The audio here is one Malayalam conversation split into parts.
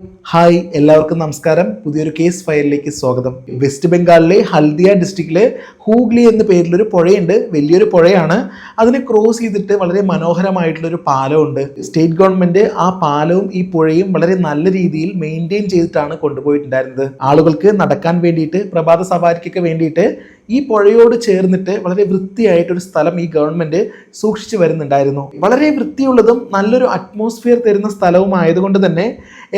ഹായ് എല്ലാവർക്കും നമസ്കാരം. പുതിയൊരു കേസ് ഫയലിലേക്ക് സ്വാഗതം. വെസ്റ്റ് ബംഗാളിലെ ഹൽദിയ ഡിസ്ട്രിക്റ്റിലെ ഹൂഗ്ലി എന്ന പേരിലൊരു പുഴയുണ്ട്. വലിയൊരു പുഴയാണ്. അതിനെ ക്രോസ് ചെയ്തിട്ട് വളരെ മനോഹരമായിട്ടുള്ളൊരു പാലമുണ്ട്. സ്റ്റേറ്റ് ഗവൺമെന്റ് ആ പാലവും ഈ പുഴയും വളരെ നല്ല രീതിയിൽ മെയിന്റെയിൻ ചെയ്തിട്ടാണ് കൊണ്ടുപോയിട്ടുണ്ടായിരുന്നത്. ആളുകൾക്ക് നടക്കാൻ വേണ്ടിയിട്ട് പ്രഭാത സവാരിക്കൊക്കെ വേണ്ടിയിട്ട് ഈ പുഴയോട് ചേർന്നിട്ട് വളരെ വൃത്തിയായിട്ടൊരു സ്ഥലം ഈ ഗവൺമെന്റ് സൂക്ഷിച്ചു വരുന്നുണ്ടായിരുന്നു. വളരെ വൃത്തിയുള്ളതും നല്ലൊരു അറ്റ്മോസ്ഫിയർ തരുന്ന സ്ഥലവും ആയതുകൊണ്ട് തന്നെ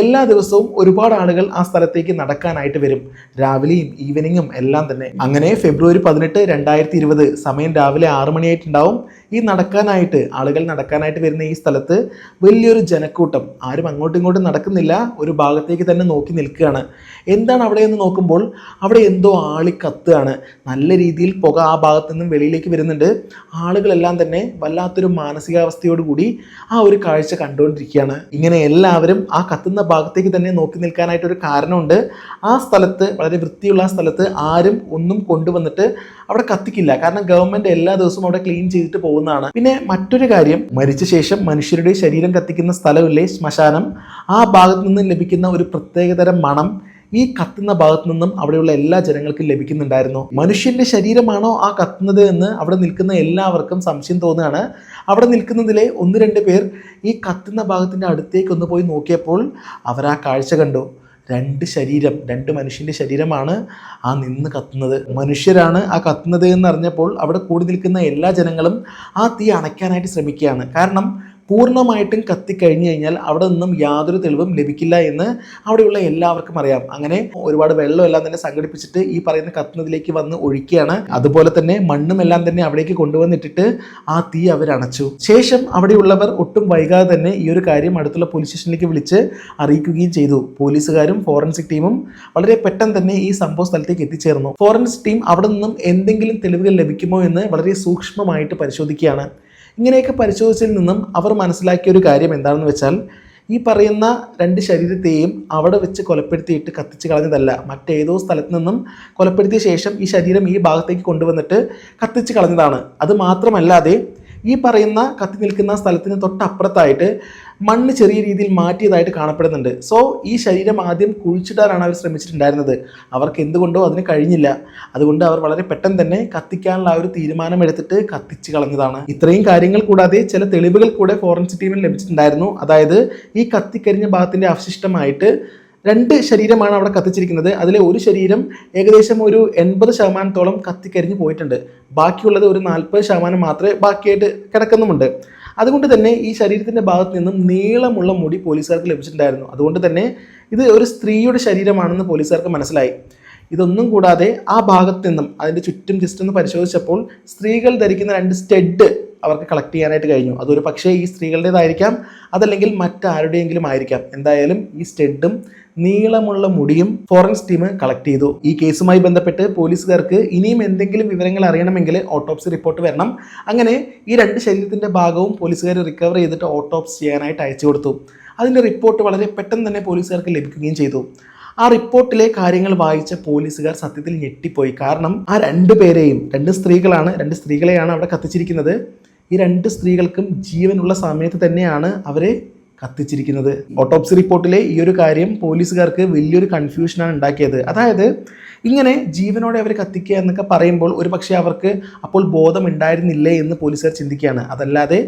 എല്ലാ ദിവസവും ഒരുപാട് ആളുകൾ ആ സ്ഥലത്തേക്ക് നടക്കാനായിട്ട് വരും. രാവിലെയും ഈവനിങ്ങും എല്ലാം തന്നെ. അങ്ങനെ ഫെബ്രുവരി പതിനെട്ട് രണ്ടായിരത്തി ഇരുപത് സമയം രാവിലെ ആറ് മണിയായിട്ടുണ്ടാവും. ഈ നടക്കാനായിട്ട് ആളുകൾ നടക്കാനായിട്ട് വരുന്ന ഈ സ്ഥലത്ത് വലിയൊരു ജനക്കൂട്ടം. ആരും അങ്ങോട്ടും ഇങ്ങോട്ടും നടക്കുന്നില്ല. ഒരു ഭാഗത്തേക്ക് തന്നെ നോക്കി നിൽക്കുകയാണ്. എന്താണ് അവിടെ എന്ന് നോക്കുമ്പോൾ അവിടെ എന്തോ ആളി കത്തുകയാണ്. നല്ല രീതിയിൽ പുക ആ ഭാഗത്തു നിന്നും വെളിയിലേക്ക് വരുന്നുണ്ട്. ആളുകളെല്ലാം തന്നെ വല്ലാത്തൊരു മാനസികാവസ്ഥയോടുകൂടി ആ ഒരു കാഴ്ച കണ്ടുകൊണ്ടിരിക്കുകയാണ്. ഇങ്ങനെ എല്ലാവരും ആ കത്തുന്ന ഭാഗത്തേക്ക് തന്നെ നോക്കി നിൽക്കാനായിട്ട് ഒരു കാരണമുണ്ട്. ആ സ്ഥലത്ത് വളരെ വൃത്തിയുള്ള ആ സ്ഥലത്ത് ആരും ഒന്നും കൊണ്ടുവന്നിട്ട് അവിടെ കത്തിക്കില്ല. കാരണം ഗവൺമെന്റ് എല്ലാ ദിവസവും അവിടെ ക്ലീൻ ചെയ്തിട്ട് പോകുന്നതാണ്. പിന്നെ മറ്റൊരു കാര്യം മരിച്ച ശേഷം മനുഷ്യരുടെ ശരീരം കത്തിക്കുന്ന സ്ഥലമില്ലേ ശ്മശാനം? ആ ഭാഗത്ത് നിന്ന് ലഭിക്കുന്ന ഒരു പ്രത്യേകതരം മണം ഈ കത്തുന്ന ഭാഗത്തു നിന്നും അവിടെയുള്ള എല്ലാ ജനങ്ങൾക്കും ലഭിക്കുന്നുണ്ടായിരുന്നു. മനുഷ്യന്റെ ശരീരമാണോ ആ കത്തുന്നത് എന്ന് അവിടെ നിൽക്കുന്ന എല്ലാവർക്കും സംശയം തോന്നുകയാണ്. അവിടെ നിൽക്കുന്നതിലെ ഒന്ന് രണ്ട് പേർ ഈ കത്തുന്ന ഭാഗത്തിന്റെ അടുത്തേക്ക് ഒന്ന് പോയി നോക്കിയപ്പോൾ അവർ ആ കാഴ്ച കണ്ടു. രണ്ട് ശരീരം രണ്ട് മനുഷ്യന്റെ ശരീരമാണ് ആ നിന്ന് കത്തുന്നത്. മനുഷ്യരാണ് ആ കത്തുന്നത് എന്നറിഞ്ഞപ്പോൾ അവിടെ കൂടി നിൽക്കുന്ന എല്ലാ ജനങ്ങളും ആ തീ അണയ്ക്കാനായിട്ട് ശ്രമിക്കുകയാണ്. കാരണം പൂർണമായിട്ടും കത്തിക്കഴിഞ്ഞു കഴിഞ്ഞാൽ അവിടെ നിന്നും യാതൊരു തെളിവും ലഭിക്കില്ല എന്ന് അവിടെയുള്ള എല്ലാവർക്കും അറിയാം. അങ്ങനെ ഒരുപാട് വെള്ളം എല്ലാം തന്നെ സംഘടിപ്പിച്ചിട്ട് ഈ പറയുന്ന കത്തുന്നതിലേക്ക് വന്ന് ഒഴിക്കുകയാണ്. അതുപോലെ തന്നെ മണ്ണും എല്ലാം തന്നെ അവിടേക്ക് കൊണ്ടുവന്നിട്ടിട്ട് ആ തീ അവരണച്ചു ശേഷം അവിടെയുള്ളവർ ഒട്ടും വൈകാതെ തന്നെ ഈ ഒരു കാര്യം അടുത്തുള്ള പോലീസ് സ്റ്റേഷനിലേക്ക് വിളിച്ച് അറിയിക്കുകയും ചെയ്തു. പോലീസുകാരും ഫോറൻസിക് ടീമും വളരെ പെട്ടെന്ന് തന്നെ ഈ സംഭവ സ്ഥലത്തേക്ക് എത്തിച്ചേർന്നു. ഫോറൻസിക് ടീം അവിടെ നിന്നും എന്തെങ്കിലും തെളിവുകൾ ലഭിക്കുമോ എന്ന് വളരെ സൂക്ഷ്മമായിട്ട് പരിശോധിക്കുകയാണ്. ഇങ്ങനെയൊക്കെ പരിശോധിച്ചതിൽ നിന്നും അവർ മനസ്സിലാക്കിയ ഒരു കാര്യം എന്താണെന്ന് വെച്ചാൽ ഈ പറയുന്ന രണ്ട് ശരീരത്തെയും അവിടെ വെച്ച് കൊലപ്പെടുത്തിയിട്ട് കത്തിച്ച് കളഞ്ഞതല്ല. മറ്റേതോ സ്ഥലത്ത് നിന്നും കൊലപ്പെടുത്തിയ ശേഷം ഈ ശരീരം ഈ ഭാഗത്തേക്ക് കൊണ്ടുവന്നിട്ട് കത്തിച്ച് കളഞ്ഞതാണ്. അത് മാത്രമല്ലാതെ ഈ പറയുന്ന കത്തി നിൽക്കുന്ന സ്ഥലത്തിന് തൊട്ടപ്പുറത്തായിട്ട് മണ്ണ് ചെറിയ രീതിയിൽ മാറ്റിയതായിട്ട് കാണപ്പെടുന്നുണ്ട്. സോ ഈ ശരീരം ആദ്യം കുഴിച്ചിടാനാണ് അവർ ശ്രമിച്ചിട്ടുണ്ടായിരുന്നത്. അവർക്ക് എന്തുകൊണ്ടോ അതിന് കഴിഞ്ഞില്ല. അതുകൊണ്ട് അവർ വളരെ പെട്ടെന്ന് തന്നെ കത്തിക്കാനുള്ള ആ ഒരു തീരുമാനം എടുത്തിട്ട് കത്തിച്ച് കളഞ്ഞതാണ്. ഇത്രയും കാര്യങ്ങൾ കൂടാതെ ചില തെളിവുകൾ കൂടെ ഫോറൻസിക് ടീമിന് ലഭിച്ചിട്ടുണ്ടായിരുന്നു. അതായത് ഈ കത്തിക്കരിഞ്ഞ ഭാഗത്തിന്റെ അവശിഷ്ടമായിട്ട് രണ്ട് ശരീരമാണ് അവിടെ കത്തിച്ചിരിക്കുന്നത്. അതിലെ ഒരു ശരീരം ഏകദേശം ഒരു എൺപത് ശതമാനത്തോളം കത്തിക്കരിഞ്ഞ് പോയിട്ടുണ്ട്. ബാക്കിയുള്ളത് ഒരു നാൽപ്പത് ശതമാനം മാത്രമേ ബാക്കിയായിട്ട് കിടക്കുന്നുമുണ്ട്. അതുകൊണ്ട് തന്നെ ഈ ശരീരത്തിന്റെ ഭാഗത്ത് നിന്നും നീളമുള്ള മുടി പോലീസുകാർക്ക് ലഭിച്ചിട്ടുണ്ടായിരുന്നു. അതുകൊണ്ട് തന്നെ ഇത് ഒരു സ്ത്രീയുടെ ശരീരമാണെന്ന് പോലീസുകാർക്ക് മനസ്സിലായി. ഇതൊന്നും കൂടാതെ ആ ഭാഗത്ത് നിന്നും അതിന്റെ ചുറ്റും ജസ്റ്റ് ഒന്ന് പരിശോധിച്ചപ്പോൾ സ്ത്രീകൾ ധരിക്കുന്ന രണ്ട് സ്റ്റെഡ് അവർക്ക് കളക്ട് ചെയ്യാനായിട്ട് കഴിഞ്ഞു. അതൊരു പക്ഷേ ഈ സ്ത്രീകളുടേതായിരിക്കാം അതല്ലെങ്കിൽ മറ്റാരുടെയെങ്കിലും ആയിരിക്കാം. എന്തായാലും ഈ സ്റ്റെഡും നീളമുള്ള മുടിയും ഫോറൻസ് ടീം കളക്ട് ചെയ്തു. ഈ കേസുമായി ബന്ധപ്പെട്ട് പോലീസുകാർക്ക് ഇനിയും എന്തെങ്കിലും വിവരങ്ങൾ അറിയണമെങ്കിൽ ഓട്ടോപ്സി റിപ്പോർട്ട് വരണം. അങ്ങനെ ഈ രണ്ട് ശരീരത്തിന്റെ ഭാഗവും പോലീസുകാർ റിക്കവർ ചെയ്തിട്ട് ഓട്ടോപ്സി ചെയ്യാനായിട്ട് അയച്ചു കൊടുത്തു. അതിന്റെ റിപ്പോർട്ട് വളരെ പെട്ടെന്ന് തന്നെ പോലീസുകാർക്ക് ലഭിക്കുകയും ചെയ്തു. ആ റിപ്പോർട്ടിലെ കാര്യങ്ങൾ വായിച്ച പോലീസുകാർ സത്യത്തിൽ ഞെട്ടിപ്പോയി. കാരണം ആ രണ്ട് പേരെയും രണ്ട് സ്ത്രീകളാണ് രണ്ട് സ്ത്രീകളെയാണ് അവിടെ കത്തിച്ചിരിക്കുന്നത്. ഈ രണ്ട് സ്ത്രീകൾക്കും ജീവനുള്ള സമയത്ത് തന്നെയാണ് അവരെ കത്തിച്ചിരിക്കുന്നത്. ഓട്ടോപ്സി റിപ്പോർട്ടിലെ ഈ ഒരു കാര്യം പോലീസുകാർക്ക് വലിയൊരു കൺഫ്യൂഷനാണ് ഉണ്ടാക്കിയത്. അതായത് ഇങ്ങനെ ജീവനോടെ അവർ കത്തിക്കുക എന്നൊക്കെ പറയുമ്പോൾ ഒരു പക്ഷേ അവർക്ക് അപ്പോൾ ബോധമുണ്ടായിരുന്നില്ലേ എന്ന് പോലീസുകാർ ചിന്തിക്കുകയാണ്. അതല്ലാതെ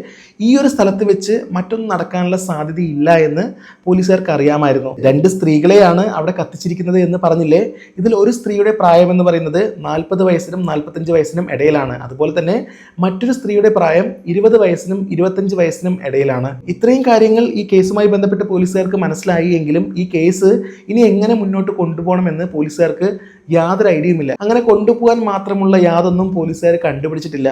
ഈ ഒരു സ്ഥലത്ത് വെച്ച് മറ്റൊന്നും നടക്കാനുള്ള സാധ്യതയില്ല എന്ന് പോലീസുകാർക്ക് അറിയാമായിരുന്നു. രണ്ട് സ്ത്രീകളെയാണ് അവിടെ കത്തിച്ചിരിക്കുന്നത് എന്ന് പറഞ്ഞില്ലേ? ഇതിൽ ഒരു സ്ത്രീയുടെ പ്രായം എന്ന് പറയുന്നത് നാൽപ്പത് വയസ്സിനും നാൽപ്പത്തഞ്ച് വയസ്സിനും ഇടയിലാണ്. അതുപോലെ തന്നെ മറ്റൊരു സ്ത്രീയുടെ പ്രായം ഇരുപത് വയസ്സിനും ഇരുപത്തഞ്ച് വയസ്സിനും ഇടയിലാണ്. ഇത്രയും കാര്യങ്ങൾ ഈ കേസുമായി ബന്ധപ്പെട്ട് പോലീസുകാർക്ക് മനസ്സിലായി എങ്കിലും ഈ കേസ് ഇനി എങ്ങനെ മുന്നോട്ട് കൊണ്ടുപോകണമെന്ന് പോലീസുകാർക്ക് യാതൊരു ഐഡിയയുമില്ല. അങ്ങനെ കൊണ്ടുപോകാൻ മാത്രമുള്ള യാതൊന്നും പോലീസുകാർ കണ്ടുപിടിച്ചിട്ടില്ല.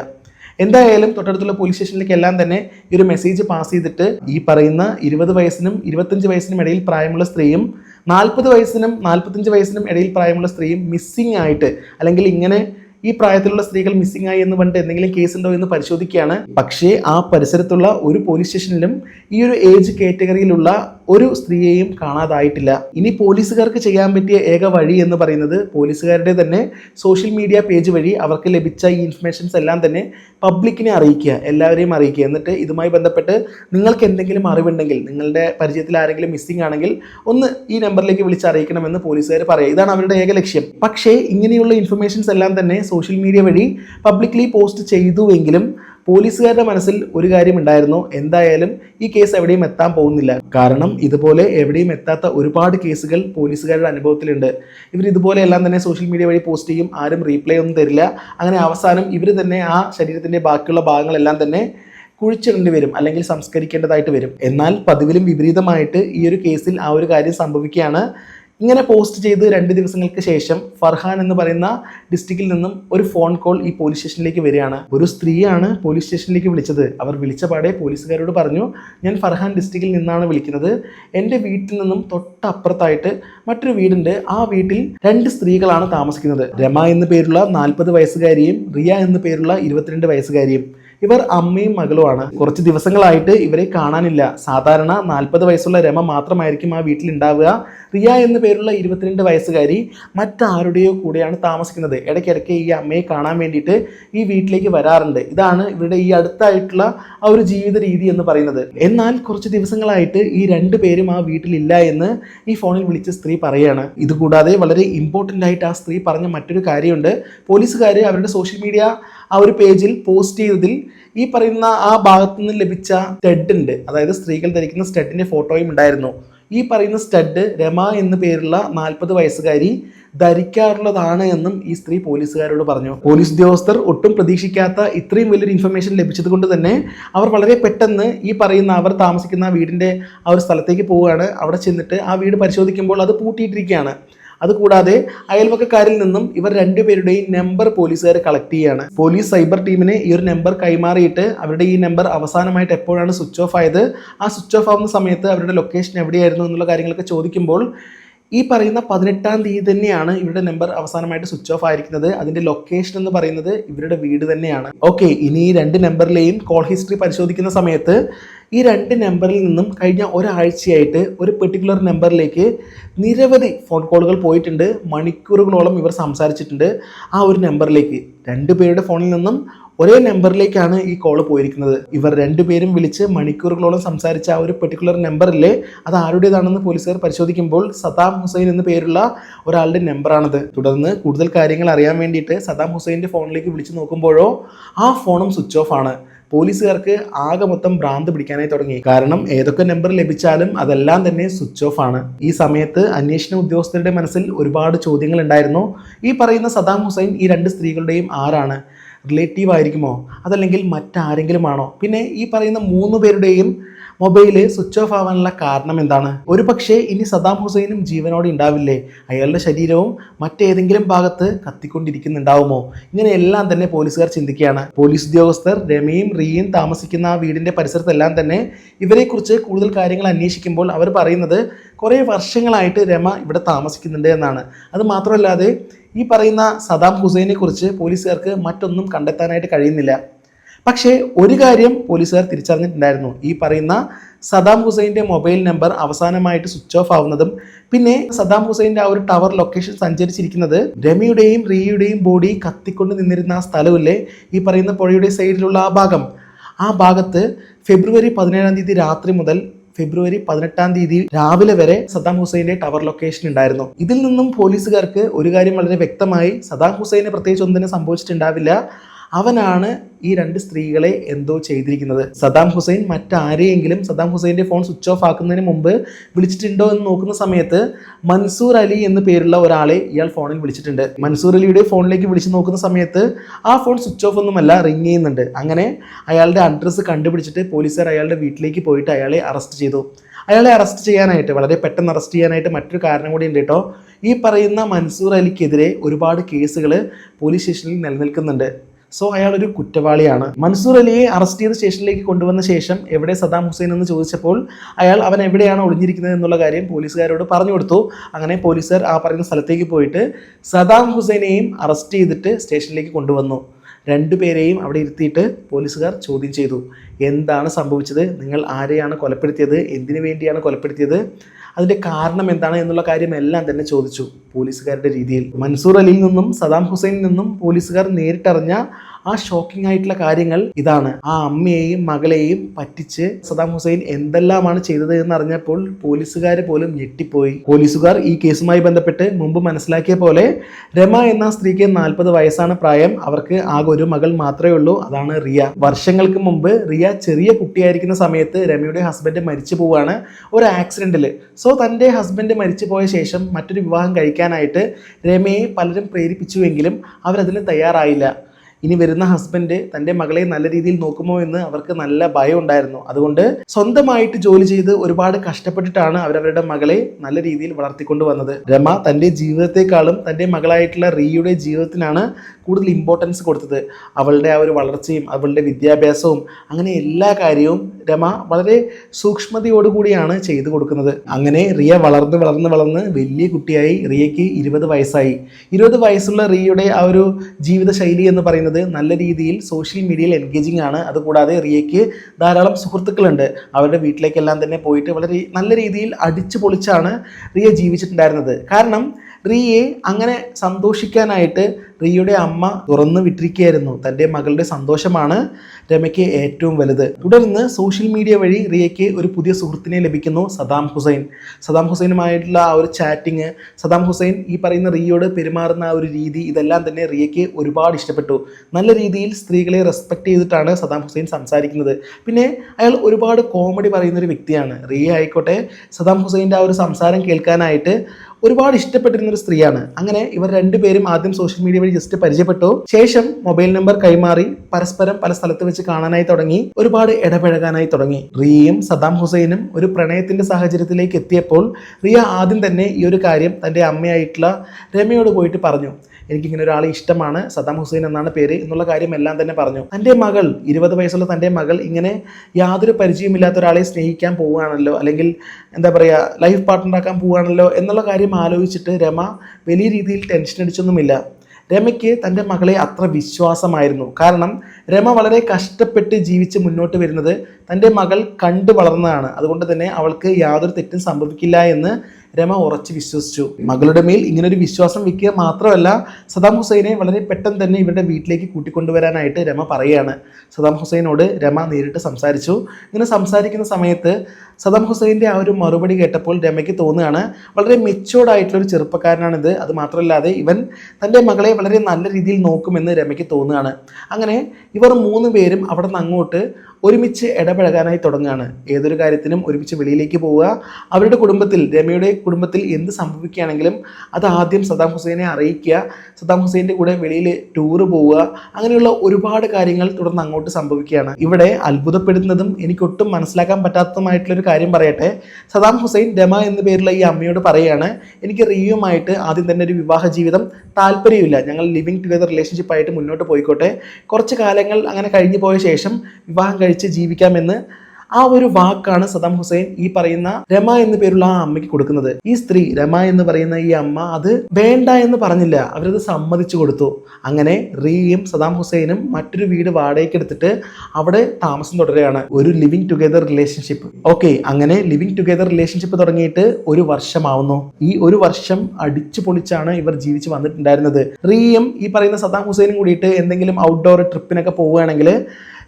എന്തായാലും തൊട്ടടുത്തുള്ള പോലീസ് സ്റ്റേഷനിലേക്ക് എല്ലാം തന്നെ ഈ ഒരു മെസ്സേജ് പാസ് ചെയ്തിട്ട് ഈ പറയുന്ന ഇരുപത് വയസ്സിനും ഇരുപത്തഞ്ച് വയസ്സിനും ഇടയിൽ പ്രായമുള്ള സ്ത്രീയും നാൽപ്പത് വയസ്സിനും നാൽപ്പത്തഞ്ച് വയസ്സിനും ഇടയിൽ പ്രായമുള്ള സ്ത്രീയും മിസ്സിംഗ് ആയിട്ട് അല്ലെങ്കിൽ ഇങ്ങനെ ഈ പ്രായത്തിലുള്ള സ്ത്രീകൾ മിസ്സിംഗ് ആയി എന്ന് പറഞ്ഞിട്ട് എന്തെങ്കിലും കേസ് ഉണ്ടോ എന്ന് പരിശോധിക്കുകയാണ്. പക്ഷേ ആ പരിസരത്തുള്ള ഒരു പോലീസ് സ്റ്റേഷനിലും ഈ ഒരു ഏജ് കാറ്റഗറിയിലുള്ള ഒരു സ്ത്രീയെയും കാണാതായിട്ടില്ല. ഇനി പോലീസുകാർക്ക് ചെയ്യാൻ പറ്റിയ ഏക വഴി എന്ന് പറയുന്നത് പോലീസുകാരുടെ തന്നെ സോഷ്യൽ മീഡിയ പേജ് വഴി അവർക്ക് ലഭിച്ച ഈ ഇൻഫർമേഷൻസ് എല്ലാം തന്നെ പബ്ലിക്കിനെ അറിയിക്കുക എല്ലാവരെയും അറിയിക്കുക. എന്നിട്ട് ഇതുമായി ബന്ധപ്പെട്ട് നിങ്ങൾക്ക് എന്തെങ്കിലും അറിവുണ്ടെങ്കിൽ നിങ്ങളുടെ പരിചയത്തിൽ ആരെങ്കിലും മിസ്സിംഗ് ആണെങ്കിൽ ഒന്ന് ഈ നമ്പറിലേക്ക് വിളിച്ച് അറിയിക്കണമെന്ന് പോലീസുകാർ പറയുക. ഇതാണ് അവരുടെ ഏക ലക്ഷ്യം. പക്ഷേ ഇങ്ങനെയുള്ള ഇൻഫർമേഷൻസ് എല്ലാം തന്നെ സോഷ്യൽ മീഡിയ വഴി പബ്ലിക്കലി പോസ്റ്റ് ചെയ്തുവെങ്കിലും പോലീസുകാരുടെ മനസ്സിൽ ഒരു കാര്യം ഉണ്ടായിരുന്നു എന്തായാലും ഈ കേസ് എവിടെയും എത്താൻ പോകുന്നില്ല. കാരണം ഇതുപോലെ എവിടെയും എത്താത്ത ഒരുപാട് കേസുകൾ പോലീസുകാരുടെ അനുഭവത്തിലുണ്ട്. ഇവർ ഇതുപോലെ എല്ലാം തന്നെ സോഷ്യൽ മീഡിയ വഴി പോസ്റ്റ് ചെയ്യും. ആരും റീപ്ലൈ ഒന്നും തരില്ല. അങ്ങനെ അവസാനം ഇവർ തന്നെ ആ ശരീരത്തിന്റെ ബാക്കിയുള്ള ഭാഗങ്ങളെല്ലാം തന്നെ കുഴിച്ചിടേണ്ടി വരും അല്ലെങ്കിൽ സംസ്കരിക്കേണ്ടതായിട്ട് വരും. എന്നാൽ പതിവിലും വിപരീതമായിട്ട് ഈ ഒരു കേസിൽ ആ ഒരു കാര്യം സംഭവിക്കുകയാണ്. ഇങ്ങനെ പോസ്റ്റ് ചെയ്ത് രണ്ട് ദിവസങ്ങൾക്ക് ശേഷം ഫർഹാൻ എന്ന് പറയുന്ന ഡിസ്ട്രിക്റ്റിൽ നിന്നും ഒരു ഫോൺ കോൾ ഈ പോലീസ് സ്റ്റേഷനിലേക്ക് വരികയാണ്. ഒരു സ്ത്രീയാണ് പോലീസ് സ്റ്റേഷനിലേക്ക് വിളിച്ചത്. അവർ വിളിച്ച പാടെ പോലീസുകാരോട് പറഞ്ഞു ഞാൻ ഫർഹാൻ ഡിസ്ട്രിക്റ്റിൽ നിന്നാണ് വിളിക്കുന്നത്. എന്റെ വീട്ടിൽ നിന്നും തൊട്ടപ്പുറത്തായിട്ട് മറ്റൊരു വീടുണ്ട്. ആ വീട്ടിൽ രണ്ട് സ്ത്രീകളാണ് താമസിക്കുന്നത്. രമ എന്ന പേരുള്ള നാൽപ്പത് വയസ്സുകാരിയും റിയ എന്ന പേരുള്ള ഇരുപത്തിരണ്ട് വയസ്സുകാരിയും. ഇവർ അമ്മയും മകളുമാണ്. കുറച്ച് ദിവസങ്ങളായിട്ട് ഇവരെ കാണാനില്ല. സാധാരണ നാൽപ്പത് വയസ്സുള്ള രമ മാത്രമായിരിക്കും ആ വീട്ടിൽ ഉണ്ടാവുക റിയ എന്ന പേരുള്ള ഇരുപത്തിരണ്ട് വയസ്സുകാരി മറ്റാരുടെയോ കൂടെയാണ് താമസിക്കുന്നത്. ഇടയ്ക്കിടയ്ക്ക് ഈ അമ്മയെ കാണാൻ വേണ്ടിയിട്ട് ഈ വീട്ടിലേക്ക് വരാറുണ്ട്. ഇതാണ് ഇവരുടെ ഈ അടുത്തായിട്ടുള്ള ആ ഒരു ജീവിത രീതി എന്ന് പറയുന്നത്. എന്നാൽ കുറച്ച് ദിവസങ്ങളായിട്ട് ഈ രണ്ട് പേരും ആ വീട്ടിലില്ല എന്ന് ഈ ഫോണിൽ വിളിച്ച സ്ത്രീ പറയുകയാണ് ഇതുകൂടാതെ വളരെ ഇമ്പോർട്ടന്റ് ആയിട്ട് ആ സ്ത്രീ പറഞ്ഞ മറ്റൊരു കാര്യമുണ്ട്. പോലീസുകാർ അവരുടെ സോഷ്യൽ മീഡിയ ആ ഒരു പേജിൽ പോസ്റ്റ് ചെയ്തതിൽ ഈ പറയുന്ന ആ ഭാഗത്തു നിന്ന് ലഭിച്ച സ്റ്റഡ് ഉണ്ട്. അതായത് സ്ത്രീകൾ ധരിക്കുന്ന സ്റ്റഡിന്റെ ഫോട്ടോയും ഉണ്ടായിരുന്നു. ഈ പറയുന്ന സ്റ്റഡ് രമ എന്ന പേരുള്ള നാൽപ്പത് വയസ്സുകാരി ധരിക്കാറുള്ളതാണ് എന്നും ഈ സ്ത്രീ പോലീസുകാരോട് പറഞ്ഞു. പോലീസ് ഉദ്യോഗസ്ഥർ ഒട്ടും പ്രതീക്ഷിക്കാത്ത ഇത്രയും വലിയൊരു ഇൻഫർമേഷൻ ലഭിച്ചത് കൊണ്ട് തന്നെ അവർ വളരെ പെട്ടെന്ന് ഈ പറയുന്ന അവർ താമസിക്കുന്ന വീടിന്റെ ആ ഒരു സ്ഥലത്തേക്ക് പോവുകയാണ്. അവിടെ ചെന്നിട്ട് ആ വീട് പരിശോധിക്കുമ്പോൾ അത് പൂട്ടിയിട്ടിരിക്കുകയാണ്. അതുകൂടാതെ അയൽവക്കക്കാരിൽ നിന്നും ഇവർ രണ്ടുപേരുടെയും നമ്പർ പോലീസുകാർ കളക്ട് ചെയ്യുകയാണ് പോലീസ് സൈബർ ടീമിന് ഈ ഒരു നമ്പർ കൈമാറിയിട്ട് അവരുടെ ഈ നമ്പർ അവസാനമായിട്ട് എപ്പോഴാണ് സ്വിച്ച് ഓഫ് ആയത് ആ സ്വിച്ച് ഓഫ് ആവുന്ന സമയത്ത് അവരുടെ ലൊക്കേഷൻ എവിടെയായിരുന്നു എന്നുള്ള കാര്യങ്ങളൊക്കെ ചോദിക്കുമ്പോൾ ഈ പറയുന്ന പതിനെട്ടാം തീയതി തന്നെയാണ് ഇവരുടെ നമ്പർ അവസാനമായിട്ട് സ്വിച്ച് ഓഫ് ആയിരിക്കുന്നത്. അതിന്റെ ലൊക്കേഷൻ എന്ന് പറയുന്നത് ഇവരുടെ വീട് തന്നെയാണ്. ഓക്കെ ഇനി ഈ രണ്ട് നമ്പറിലെയും കോൾ ഹിസ്റ്ററി പരിശോധിക്കുന്ന സമയത്ത് ഈ രണ്ട് നമ്പറിൽ നിന്നും കഴിഞ്ഞ ഒരാഴ്ചയായിട്ട് ഒരു പെർട്ടിക്കുലർ നമ്പറിലേക്ക് നിരവധി ഫോൺ കോളുകൾ പോയിട്ടുണ്ട്. മണിക്കൂറുകളോളം ഇവർ സംസാരിച്ചിട്ടുണ്ട് ആ ഒരു നമ്പറിലേക്ക്. രണ്ട് പേരുടെ ഫോണിൽ നിന്നും ഒരേ നമ്പറിലേക്കാണ് ഈ കോൾ പോയിരിക്കുന്നത്. ഇവർ രണ്ടുപേരും വിളിച്ച് മണിക്കൂറുകളോളം സംസാരിച്ച ആ ഒരു പെർട്ടിക്കുലർ നമ്പറിലെ അത് ആരുടേതാണെന്ന് പോലീസുകാർ പരിശോധിക്കുമ്പോൾ സദാം ഹുസൈൻ എന്ന പേരുള്ള ഒരാളുടെ നമ്പറാണത് തുടർന്ന് കൂടുതൽ കാര്യങ്ങൾ അറിയാൻ വേണ്ടിയിട്ട് സദാം ഹുസൈന്റെ ഫോണിലേക്ക് വിളിച്ച് നോക്കുമ്പോഴോ ആ ഫോണും സ്വിച്ച് ഓഫ് ആണ്. പോലീസുകാർക്ക് ആകെ മൊത്തം ഭ്രാന്ത് പിടിക്കാനായി തുടങ്ങി. കാരണം ഏതൊക്കെ നമ്പർ ലഭിച്ചാലും അതെല്ലാം തന്നെ സ്വിച്ച് ഓഫ് ആണ്. ഈ സമയത്ത് അന്വേഷണ ഉദ്യോഗസ്ഥരുടെ മനസ്സിൽ ഒരുപാട് ചോദ്യങ്ങൾ ഉണ്ടായിരുന്നു. ഈ പറയുന്ന സദാം ഹുസൈൻ ഈ രണ്ട് സ്ത്രീകളുടെയും ആരാണ്? റിലേറ്റീവ് ആയിരിക്കുമോ? അതല്ലെങ്കിൽ മറ്റാരെങ്കിലും ആണോ പിന്നെ ഈ പറയുന്ന മൂന്ന് പേരുടെയും മൊബൈൽ സ്വിച്ച് ഓഫ് ആവാനുള്ള കാരണം എന്താണ്? ഒരു പക്ഷേ ഇനി സദാം ഹുസൈനും ജീവനോടെ ഉണ്ടാവില്ലേ? അയാളുടെ ശരീരവും മറ്റേതെങ്കിലും ഭാഗത്ത് കത്തിക്കൊണ്ടിരിക്കുന്നുണ്ടാവുമോ? ഇങ്ങനെയെല്ലാം തന്നെ പോലീസുകാർ ചിന്തിക്കുകയാണ്. പോലീസ് ഉദ്യോഗസ്ഥർ രമയും റിയയും താമസിക്കുന്ന ആ വീടിന്റെ പരിസരത്തെല്ലാം തന്നെ ഇവരെക്കുറിച്ച് കൂടുതൽ കാര്യങ്ങൾ അന്വേഷിക്കുമ്പോൾ അവർ പറയുന്നത് കുറേ വർഷങ്ങളായിട്ട് രമ ഇവിടെ താമസിക്കുന്നുണ്ട് എന്നാണ്. അത് മാത്രമല്ലാതെ ഈ പറയുന്ന സദാം ഹുസൈനെ കുറിച്ച് പോലീസുകാർക്ക് മറ്റൊന്നും കണ്ടെത്താനായിട്ട് കഴിയുന്നില്ല. പക്ഷേ ഒരു കാര്യം പോലീസുകാർ തിരിച്ചറിഞ്ഞിട്ടുണ്ടായിരുന്നു. ഈ പറയുന്ന സദാം ഹുസൈന്റെ മൊബൈൽ നമ്പർ അവസാനമായിട്ട് സ്വിച്ച് ഓഫ് ആവുന്നതും പിന്നെ സദാം ഹുസൈന്റെ ആ ഒരു ടവർ ലൊക്കേഷൻ സഞ്ചരിച്ചിരിക്കുന്നത് രമിയുടെയും റിയയുടെയും ബോഡി കത്തിക്കൊണ്ട് നിന്നിരുന്ന ആ സ്ഥലമില്ലേ? ഈ പറയുന്ന പുഴയുടെ സൈഡിലുള്ള ആ ഭാഗം. ആ ഭാഗത്ത് ഫെബ്രുവരി പതിനേഴാം തീയതി രാത്രി മുതൽ ഫെബ്രുവരി പതിനെട്ടാം തീയതി രാവിലെ വരെ സദാം ഹുസൈന്റെ ടവർ ലൊക്കേഷൻ ഉണ്ടായിരുന്നു. ഇതിൽ നിന്നും പോലീസുകാർക്ക് ഒരു കാര്യം വളരെ വ്യക്തമായി സദാം ഹുസൈനെ പ്രത്യേകിച്ച് ഒന്നിനും സംഭവിച്ചിട്ടുണ്ടാവില്ല. അവനാണ് ഈ രണ്ട് സ്ത്രീകളെ എന്തോ ചെയ്തിരിക്കുന്നത്. സദാം ഹുസൈൻ മറ്റാരെയെങ്കിലും സദാം ഹുസൈന്റെ ഫോൺ സ്വിച്ച് ഓഫ് ആക്കുന്നതിന് മുമ്പ് വിളിച്ചിട്ടുണ്ടോ എന്ന് നോക്കുന്ന സമയത്ത് മൻസൂർ അലി എന്ന പേരുള്ള ഒരാളെ ഇയാൾ ഫോണിൽ വിളിച്ചിട്ടുണ്ട്. മൻസൂർ അലിയുടെ ഫോണിലേക്ക് വിളിച്ച് നോക്കുന്ന സമയത്ത് ആ ഫോൺ സ്വിച്ച് ഓഫ് ഒന്നുമല്ല റിങ് ചെയ്യുന്നുണ്ട്. അങ്ങനെ അയാളുടെ അഡ്രസ്സ് കണ്ടുപിടിച്ചിട്ട് പോലീസുകാർ അയാളുടെ വീട്ടിലേക്ക് പോയിട്ട് അയാളെ അറസ്റ്റ് ചെയ്തു. അയാളെ അറസ്റ്റ് ചെയ്യാനായിട്ട് വളരെ പെട്ടെന്ന് അറസ്റ്റ് ചെയ്യാനായിട്ട് മറ്റൊരു കാരണം കൂടി ഉണ്ട് കേട്ടോ. ഈ പറയുന്ന മൻസൂർ അലിക്കെതിരെ ഒരുപാട് കേസുകൾ പോലീസ് സ്റ്റേഷനിൽ നിലനിൽക്കുന്നുണ്ട്. സോ അയാൾ ഒരു കുറ്റവാളിയാണ്. മൻസൂർ അലിയെ അറസ്റ്റ് ചെയ്ത് സ്റ്റേഷനിലേക്ക് കൊണ്ടുവന്ന ശേഷം എവിടെ സദാം ഹുസൈൻ എന്ന് ചോദിച്ചപ്പോൾ അയാൾ അവൻ എവിടെയാണ് ഒളിഞ്ഞിരിക്കുന്നത് എന്നുള്ള കാര്യം പോലീസുകാരോട് പറഞ്ഞു കൊടുത്തു. അങ്ങനെ പോലീസുകാർ ആ പറയുന്ന സ്ഥലത്തേക്ക് പോയിട്ട് സദാം ഹുസൈനെയും അറസ്റ്റ് ചെയ്തിട്ട് സ്റ്റേഷനിലേക്ക് കൊണ്ടുവന്നു. രണ്ടുപേരെയും അവിടെ ഇരുത്തിയിട്ട് പോലീസുകാർ ചോദ്യം ചെയ്തു. എന്താണ് സംഭവിച്ചത്? നിങ്ങൾ ആരെയാണ് കൊലപ്പെടുത്തിയത്? എന്തിനു വേണ്ടിയാണ് കൊലപ്പെടുത്തിയത്? അതിന്റെ കാരണം എന്താണ് എന്നുള്ള കാര്യമെല്ലാം തന്നെ ചോദിച്ചു പോലീസുകാരുടെ രീതിയിൽ. മൻസൂർ അലിയിൽ നിന്നും സദാം ഹുസൈനിൽ നിന്നും പോലീസുകാർ നേരിട്ടറിഞ്ഞ ആ ഷോക്കിംഗ് ആയിട്ടുള്ള കാര്യങ്ങൾ ഇതാണ്. ആ അമ്മയെയും മകളെയും പറ്റിച്ച് സദാം ഹുസൈൻ എന്തെല്ലാമാണ് ചെയ്തത് എന്ന് അറിഞ്ഞപ്പോൾ പോലീസുകാർ പോലും ഞെട്ടിപ്പോയി. പോലീസുകാർ ഈ കേസുമായി ബന്ധപ്പെട്ട് മുമ്പ് മനസ്സിലാക്കിയ പോലെ രമ എന്ന സ്ത്രീക്ക് നാൽപ്പത് വയസ്സാണ് പ്രായം. അവർക്ക് ആകെ ഒരു മകൾ മാത്രമേ ഉള്ളൂ. അതാണ് റിയ. വർഷങ്ങൾക്ക് മുമ്പ് റിയ ചെറിയ കുട്ടിയായിരിക്കുന്ന സമയത്ത് രമയുടെ ഹസ്ബൻഡ് മരിച്ചു പോവാണ് ഒരു ആക്സിഡന്റിൽ സോ തന്റെ ഹസ്ബൻഡ് മരിച്ചു പോയ ശേഷം മറ്റൊരു വിവാഹം കഴിക്കാനായിട്ട് രമയെ പലരും പ്രേരിപ്പിച്ചുവെങ്കിലും അവരതിന് തയ്യാറായില്ല. ഇനി വരുന്ന ഹസ്ബൻഡ് തന്റെ മകളെ നല്ല രീതിയിൽ നോക്കുമോ എന്ന് അവർക്ക് നല്ല ഭയം ഉണ്ടായിരുന്നു. അതുകൊണ്ട് സ്വന്തമായിട്ട് ജോലി ചെയ്ത് ഒരുപാട് കഷ്ടപ്പെട്ടിട്ടാണ് അവരവരുടെ മകളെ നല്ല രീതിയിൽ വളർത്തിക്കൊണ്ട് വന്നത്. രമ തന്റെ ജീവിതത്തെക്കാളും തന്റെ മകളായിട്ടുള്ള റീയുടെ ജീവിതത്തിനാണ് കൂടുതൽ ഇമ്പോർട്ടൻസ് കൊടുത്തത്. അവളുടെ ആ ഒരു വളർച്ചയും അവളുടെ വിദ്യാഭ്യാസവും അങ്ങനെ എല്ലാ കാര്യവും രമ വളരെ സൂക്ഷ്മതയോടുകൂടിയാണ് ചെയ്തു കൊടുക്കുന്നത്. അങ്ങനെ റിയ വളർന്ന് വളർന്ന് വളർന്ന് വലിയ കുട്ടിയായി റിയയ്ക്ക് ഇരുപത് വയസ്സായി. ഇരുപത് വയസ്സുള്ള റിയയുടെ ആ ഒരു ജീവിതശൈലി എന്ന് പറയുന്നത് നല്ല രീതിയിൽ സോഷ്യൽ മീഡിയയിൽ എൻഗേജിങ് ആണ്. അതുകൂടാതെ റിയയ്ക്ക് ധാരാളം സുഹൃത്തുക്കളുണ്ട്. അവരുടെ വീട്ടിലേക്കെല്ലാം തന്നെ പോയിട്ട് വളരെ നല്ല രീതിയിൽ അടിച്ചു പൊളിച്ചാണ് റിയ ജീവിച്ചിട്ടുണ്ടായിരുന്നത്. കാരണം റിയയെ അങ്ങനെ സന്തോഷിക്കാനായിട്ട് റിയയുടെ അമ്മ തുറന്നു വിട്ടിരിക്കുകയായിരുന്നു. തന്റെ മകളുടെ സന്തോഷമാണ് രമയ്ക്ക് ഏറ്റവും വലുത്. തുടർന്ന് സോഷ്യൽ മീഡിയ വഴി റിയയ്ക്ക് ഒരു പുതിയ സുഹൃത്തിനെ ലഭിക്കുന്നു സദാം ഹുസൈൻ. സദാം ഹുസൈനുമായിട്ടുള്ള ആ ഒരു ചാറ്റിങ് സദാം ഹുസൈൻ ഈ പറയുന്ന റിയയോട് പെരുമാറുന്ന ആ ഒരു രീതി ഇതെല്ലാം തന്നെ റിയയ്ക്ക് ഒരുപാട് ഇഷ്ടപ്പെട്ടു. നല്ല രീതിയിൽ സ്ത്രീകളെ റെസ്പെക്ട് ചെയ്തിട്ടാണ് സദാം ഹുസൈൻ സംസാരിക്കുന്നത്. പിന്നെ അയാൾ ഒരുപാട് കോമഡി പറയുന്ന ഒരു വ്യക്തിയാണ്. റിയ ആയിക്കോട്ടെ സദാം ഹുസൈന്റെ ആ ഒരു സംസാരം കേൾക്കാനായിട്ട് ഒരുപാട് ഇഷ്ടപ്പെട്ടിരുന്ന ഒരു സ്ത്രീയാണ്. അങ്ങനെ ഇവർ രണ്ടുപേരും ആദ്യം സോഷ്യൽ മീഡിയ വഴി ജസ്റ്റ് പരിചയപ്പെട്ടു. ശേഷം മൊബൈൽ നമ്പർ കൈമാറി പരസ്പരം പല സ്ഥലത്ത് വെച്ച് കാണാനായി തുടങ്ങി. ഒരുപാട് ഇടപഴകാനായി തുടങ്ങി. റിയയും സദാം ഹുസൈനും ഒരു പ്രണയത്തിന്റെ സാഹചര്യത്തിലേക്ക് എത്തിയപ്പോൾ റിയ ആദ്യം തന്നെ ഈ ഒരു കാര്യം തന്റെ അമ്മയായിട്ടുള്ള രമയോട് പോയിട്ട് പറഞ്ഞു. എനിക്കിങ്ങനെ ഒരാളെ ഇഷ്ടമാണ് സദാം ഹുസൈൻ എന്നാണ് പേര് എന്നുള്ള കാര്യം എല്ലാം തന്നെ പറഞ്ഞു. തന്റെ മകൾ ഇരുപത് വയസ്സുള്ള തന്റെ മകൾ ഇങ്ങനെ യാതൊരു പരിചയമില്ലാത്ത ഒരാളെ സ്നേഹിക്കാൻ പോവുകയാണല്ലോ അല്ലെങ്കിൽ എന്താ പറയുക ലൈഫ് പാർട്ട്ണർ ആക്കാൻ പോവുകയാണല്ലോ എന്നുള്ള കാര്യം ആലോചിച്ചിട്ട് രമ വലിയ രീതിയിൽ ടെൻഷൻ അടിച്ചൊന്നുമില്ല. രമയ്ക്ക് തന്റെ മകളെ അത്ര വിശ്വാസമായിരുന്നു. കാരണം രമ വളരെ കഷ്ടപ്പെട്ട് ജീവിച്ച് മുന്നോട്ട് വരുന്നത് തന്റെ മകൾ കണ്ടു വളർന്നതാണ്. അതുകൊണ്ട് തന്നെ അവൾക്ക് യാതൊരു തെറ്റും സംഭവിക്കില്ല എന്ന് രമ ഉറച്ച് വിശ്വസിച്ചു. മകളുടെ മേൽ ഇങ്ങനൊരു വിശ്വാസം വെക്കുക മാത്രമല്ല സദാം ഹുസൈനെ വളരെ പെട്ടെന്ന് തന്നെ ഇവരുടെ വീട്ടിലേക്ക് കൂട്ടിക്കൊണ്ടുവരാനായിട്ട് രമ പറയുകയാണ്. സദാം ഹുസൈനോട് രമ നേരിട്ട് സംസാരിച്ചു. ഇങ്ങനെ സംസാരിക്കുന്ന സമയത്ത് സദാം ഹുസൈന്റെ ആ ഒരു മറുപടി കേട്ടപ്പോൾ രമയ്ക്ക് തോന്നുകയാണ് വളരെ മെച്ചുവേർഡ് ആയിട്ടുള്ള ഒരു ചെറുപ്പക്കാരനാണിത്. അത് മാത്രമല്ലാതെ ഇവൻ തന്റെ മകളെ വളരെ നല്ല രീതിയിൽ നോക്കുമെന്ന് രമയ്ക്ക് തോന്നുകയാണ്. അങ്ങനെ ഇവർ മൂന്ന് പേരും അവിടെ നിന്ന് അങ്ങോട്ട് ഒരുമിച്ച് ഇടപഴകാനായി തുടങ്ങുകയാണ്. ഏതൊരു കാര്യത്തിനും ഒരുമിച്ച് വെളിയിലേക്ക് പോവുക. അവരുടെ കുടുംബത്തിൽ രമയുടെ കുടുംബത്തിൽ എന്ത് സംഭവിക്കുകയാണെങ്കിലും അത് ആദ്യം സദാം ഹുസൈനെ അറിയിക്കുക. സദാം ഹുസൈന്റെ കൂടെ വെളിയിൽ ടൂറ് പോവുക. അങ്ങനെയുള്ള ഒരുപാട് കാര്യങ്ങൾ തുടർന്ന് അങ്ങോട്ട് സംഭവിക്കുകയാണ്. ഇവിടെ അത്ഭുതപ്പെടുന്നതും എനിക്കൊട്ടും മനസ്സിലാക്കാൻ പറ്റാത്തതുമായിട്ടുള്ള ഒരു കാര്യം പറയട്ടെ. സദാം ഹുസൈൻ രമ എന്ന പേരുള്ള ഈ അമ്മയോട് പറയുകയാണ് എനിക്ക് റിയുമായിട്ട് ആദ്യം തന്നെ ഒരു വിവാഹ ജീവിതം താല്പര്യമില്ല. ഞങ്ങൾ ലിവിങ് ടുഗദർ റിലേഷൻഷിപ്പായിട്ട് മുന്നോട്ട് പോയിക്കോട്ടെ. കുറച്ച് കാലങ്ങൾ അങ്ങനെ കഴിഞ്ഞു പോയ ശേഷം വിവാഹം കഴിച്ച് ജീവിക്കാമെന്ന് ആ ഒരു വാക്കാണ് സദാം ഹുസൈൻ ഈ പറയുന്ന രമ എന്ന പേരുള്ള ആ അമ്മയ്ക്ക് കൊടുക്കുന്നത്. ഈ സ്ത്രീ രമ എന്ന് പറയുന്ന ഈ അമ്മ അത് വേണ്ട എന്ന് പറഞ്ഞില്ല. അവരത് സമ്മതിച്ചു കൊടുത്തു. അങ്ങനെ റീയും സദാം ഹുസൈനും മറ്റൊരു വീട് വാടകയ്ക്ക് എടുത്തിട്ട് അവിടെ താമസം തുടരുകയാണ്. ഒരു ലിവിങ് ടുഗെദർ റിലേഷൻഷിപ്പ് ഓക്കെ അങ്ങനെ ലിവിങ് ടുഗെദർ റിലേഷൻഷിപ്പ് തുടങ്ങിയിട്ട് ഒരു വർഷമാവുന്നു. ഈ ഒരു വർഷം അടിച്ചു പൊളിച്ചാണ് ഇവർ ജീവിച്ച് വന്നിട്ടുണ്ടായിരുന്നത്. റീയും ഈ പറയുന്ന സദാം ഹുസൈനും കൂടിയിട്ട് എന്തെങ്കിലും ഔട്ട്ഡോർ ട്രിപ്പിനൊക്കെ പോവുകയാണെങ്കിൽ